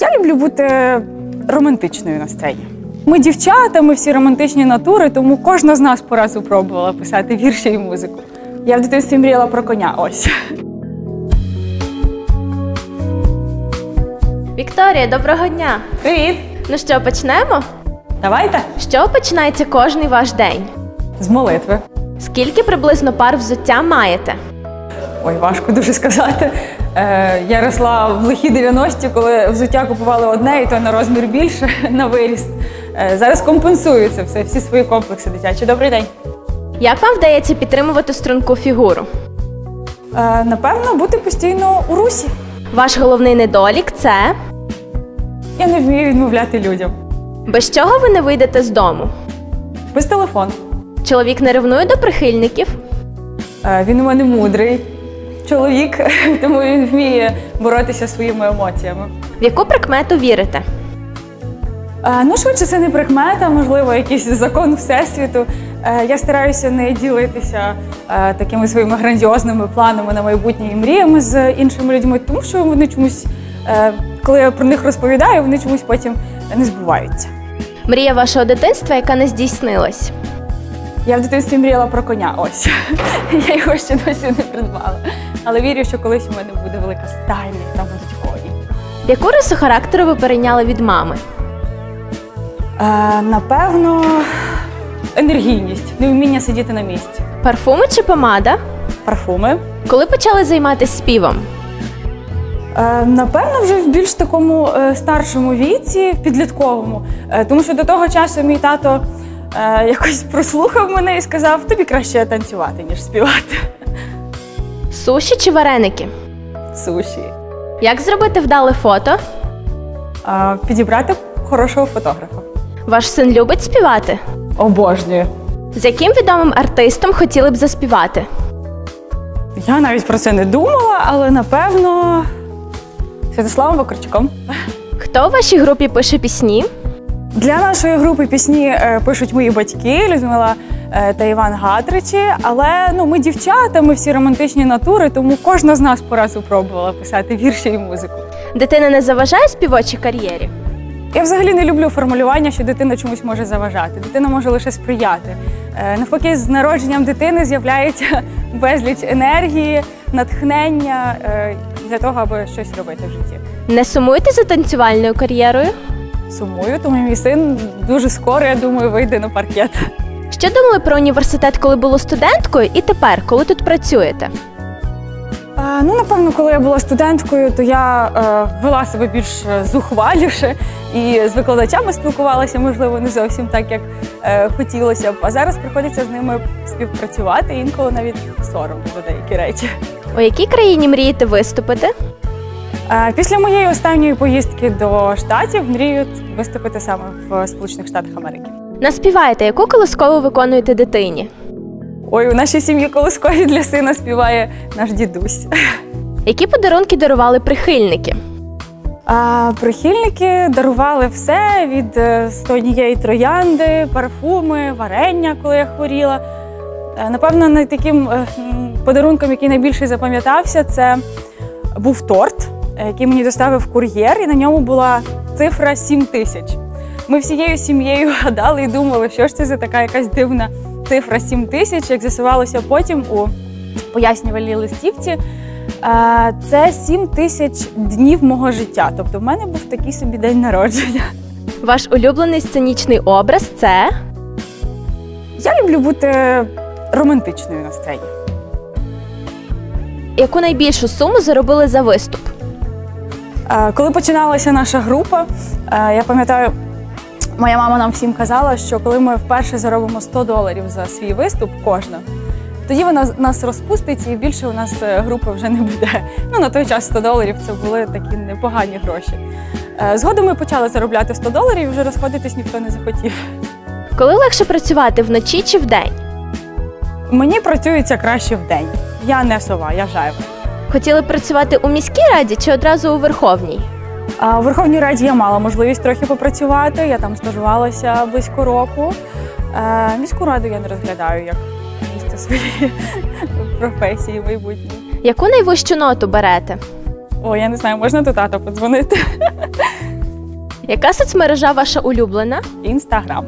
Я люблю бути романтичною на сцені. Ми дівчата, ми всі романтичні натури, тому кожна з нас по разу пробувала писати вірші і музику. Я в дитинстві мріяла про коня. Ось. Вікторія, доброго дня! Привіт! Ну що, почнемо? Давайте чого починається кожний ваш день? з молитви. Скільки приблизно пар взуття маєте? Ой, важко дуже сказати. Е, я росла в лихі 90-ті, коли взуття купували одне, і то на розмір більше на виріст. Е, зараз компенсую це все, всі свої комплекси дитячі. Добрий день. Як вам вдається підтримувати струнку фігуру? Е, напевно, бути постійно у русі. Ваш головний недолік це Я не вмію відмовляти людям. без чого ви не вийдете з дому? Без телефону. Чоловік не ревнує до прихильників. Він у мене мудрий чоловік, тому він вміє боротися своїми емоціями. В яку прикмету вірите? Е, Ну, швидше, це не прикмета, можливо, якийсь закон всесвіту. Е, Я стараюся не ділитися е, такими своїми грандіозними планами на майбутнє і мріями з іншими людьми, тому що вони чомусь, коли я про них розповідаю, вони чомусь потім не збуваються. Мрія вашого дитинства, яка не здійснилась. Я в дитинстві мріяла про коня. Ось я його ще досі не придбала. Але вірю, що колись у мене буде велика стайня, і там будуть коні. Яку рису характеру ви перейняли від мами? Е, напевно, енергійність, невміння сидіти на місці. Парфуми чи помада? Парфуми. Коли почали займатися співом? Е, Напевно, вже в більш такому е, старшому віці, підлітковому. Е, Тому що до того часу мій тато е, якось прослухав мене і сказав: тобі краще танцювати, ніж співати. Суші чи вареники? Суші. Як зробити вдале фото? Е, Підібрати хорошого фотографа. Ваш син любить співати? Обожнюю. З яким відомим артистом хотіли б заспівати? Я навіть про це не думала, але напевно Святославом Вакарчуком. Хто у вашій групі пише пісні? Для нашої групи пісні е, пишуть мої батьки Людмила та Іван Гатричі. Але ну ми дівчата, ми всі романтичні натури, тому кожна з нас по разу пробувала писати вірші і музику. Дитина не заважає співочій кар'єрі? Я взагалі не люблю формулювання, що дитина чомусь може заважати. Дитина може лише сприяти. Е, Навпаки, з народженням дитини з'являється безліч енергії, натхнення е, для того, аби щось робити в житті. Не сумуєте за танцювальною кар'єрою? Сумую, тому мій син дуже скоро, я думаю, вийде на паркет. Що думали про університет, коли були студенткою, і тепер, коли тут працюєте? Е, Ну, напевно, коли я була студенткою, то я е, вела себе більш е, зухваліше і з викладачами спілкувалася, можливо, не зовсім так, як е, хотілося б. А зараз приходиться з ними співпрацювати, інколи навіть соромно за деякі речі. У якій країні мрієте виступити? Е, Після моєї останньої поїздки до штатів мрію виступити саме в Сполучених Штатах Америки. Наспіваєте, яку колискову виконуєте дитині? Ой, у нашій сім'ї колискові для сина співає наш дідусь. Які подарунки дарували прихильники? А прихильники дарували все від е, однієї троянди, парфуми, варення, коли я хворіла. Е, Напевно, не таким е, подарунком, який найбільше запам'ятався, це був торт, який мені доставив кур'єр, і на ньому була цифра 7 тисяч. Ми всією сім'єю гадали і думали, що ж це за така якась дивна цифра 7 тисяч. Як з'ясувалося потім у пояснювальній листівці, е, це 7 тисяч днів мого життя. Тобто в мене був такий собі день народження. Ваш улюблений сценічний образ це Я люблю бути романтичною на сцені. яку найбільшу суму заробили за виступ? Е, Коли починалася наша група, е, я пам'ятаю, моя мама нам всім казала, що коли ми вперше заробимо 100 доларів за свій виступ, кожна, тоді вона нас розпустить і більше у нас е, групи вже не буде. Ну на той час 100 доларів це були такі непогані гроші. Е, Згодом ми почали заробляти 100 доларів, і вже розходитись ніхто не захотів. Коли легше працювати вночі чи вдень? Мені працюється краще вдень. Я не сова, я жайва. Хотіли працювати у міській раді чи одразу у Верховній? У Верховній Раді я мала можливість трохи попрацювати. Я там стажувалася близько року. Е, Міську раду я не розглядаю як місце своєї професії майбутньої. Яку найвищу ноту берете? О, я не знаю, можна до тата подзвонити. Яка соцмережа ваша улюблена? Інстаграм.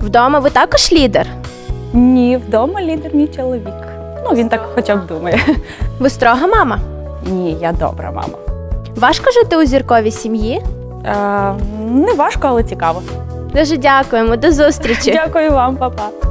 Вдома ви також лідер? Ні, вдома лідер мій чоловік. Ну, він так хоча б думає. Ви строга мама? Ні, я добра мама. Важко жити у зірковій сім'ї? Е, не важко, але цікаво. Дуже дякуємо, до зустрічі. Дякую вам, папа.